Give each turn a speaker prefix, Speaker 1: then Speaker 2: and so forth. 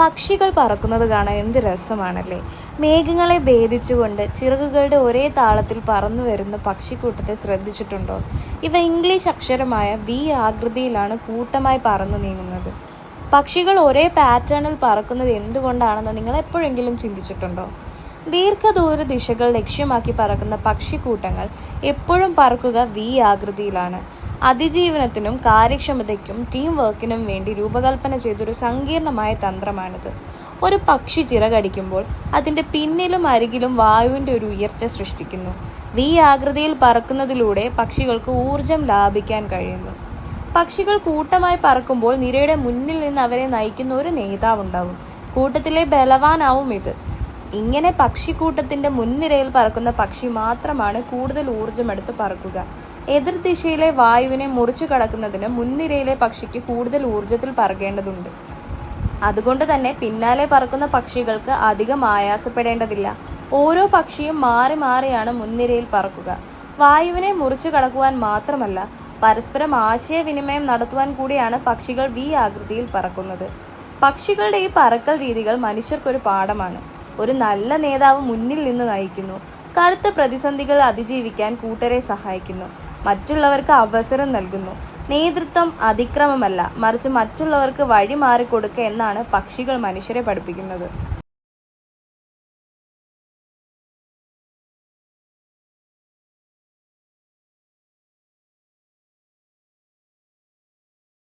Speaker 1: പക്ഷികൾ പറക്കുന്നത് കാണാൻ എന്ത് രസമാണല്ലേ? മേഘങ്ങളെ ഭേദിച്ചുകൊണ്ട് ചിറകുകളുടെ ഒരേ താളത്തിൽ പറന്നു വരുന്ന പക്ഷിക്കൂട്ടത്തെ ശ്രദ്ധിച്ചിട്ടുണ്ടോ? ഇവ ഇംഗ്ലീഷ് അക്ഷരമായ വി ആകൃതിയിലാണ് കൂട്ടമായി പറന്നു നീങ്ങുന്നത്. പക്ഷികൾ ഒരേ പാറ്റേണിൽ പറക്കുന്നത് എന്തുകൊണ്ടാണെന്ന് നിങ്ങൾ എപ്പോഴെങ്കിലും ചിന്തിച്ചിട്ടുണ്ടോ? ദീർഘദൂര ദിശകൾ ലക്ഷ്യമാക്കി പറക്കുന്ന പക്ഷിക്കൂട്ടങ്ങൾ എപ്പോഴും പറക്കുക വി ആകൃതിയിലാണ്. അതിജീവനത്തിനും കാര്യക്ഷമതയ്ക്കും ടീം വർക്കിനും വേണ്ടി രൂപകൽപ്പന ചെയ്തൊരു സങ്കീർണമായ തന്ത്രമാണിത്. ഒരു പക്ഷി ചിറകടിക്കുമ്പോൾ അതിന്റെ പിന്നിലും അരികിലും വായുവിന്റെ ഒരു ഉയർച്ച സൃഷ്ടിക്കുന്നു. വി ആകൃതിയിൽ പറക്കുന്നതിലൂടെ പക്ഷികൾക്ക് ഊർജം ലാഭിക്കാൻ കഴിയുന്നു. പക്ഷികൾ കൂട്ടമായി പറക്കുമ്പോൾ നിരയുടെ മുന്നിൽ നിന്ന് അവരെ നയിക്കുന്ന ഒരു നേതാവുണ്ടാവും. കൂട്ടത്തിലെ ബലവാനാവും ഇത്. ഇങ്ങനെ പക്ഷിക്കൂട്ടത്തിന്റെ മുൻനിരയിൽ പറക്കുന്ന പക്ഷി മാത്രമാണ് കൂടുതൽ ഊർജമെടുത്ത് പറക്കുക. എതിർ ദിശയിലെ വായുവിനെ മുറിച്ചു കടക്കുന്നതിന് മുൻനിരയിലെ പക്ഷിക്ക് കൂടുതൽ ഊർജത്തിൽ പറക്കേണ്ടതുണ്ട് അതുകൊണ്ട് തന്നെ പിന്നാലെ പറക്കുന്ന പക്ഷികൾക്ക് അധികം ആയാസപ്പെടേണ്ടതില്ല. ഓരോ പക്ഷിയും മാറി മാറിയാണ് മുൻനിരയിൽ പറക്കുക. വായുവിനെ മുറിച്ചു കടക്കുവാൻ മാത്രമല്ല പരസ്പരം ആശയവിനിമയം നടത്തുവാൻ കൂടിയാണ് പക്ഷികൾ വി ആകൃതിയിൽ പറക്കുന്നത്. പക്ഷികളുടെ ഈ പറക്കൽ രീതികൾ മനുഷ്യർക്കൊരു പാഠമാണ്. ഒരു നല്ല നേതാവ് മുന്നിൽ നിന്ന് നയിക്കുന്നു. കടുത്ത പ്രതിസന്ധികൾ അതിജീവിക്കാൻ കൂട്ടരെ സഹായിക്കുന്നു. മറ്റുള്ളവർക്ക് അവസരം നൽകുന്നു. നേതൃത്വം അതിക്രമമല്ല മറിച്ച് മറ്റുള്ളവർക്ക് വഴി മാറിക്കൊടുക്കുക എന്നാണ് പക്ഷികൾ മനുഷ്യരെ പഠിപ്പിക്കുന്നത്.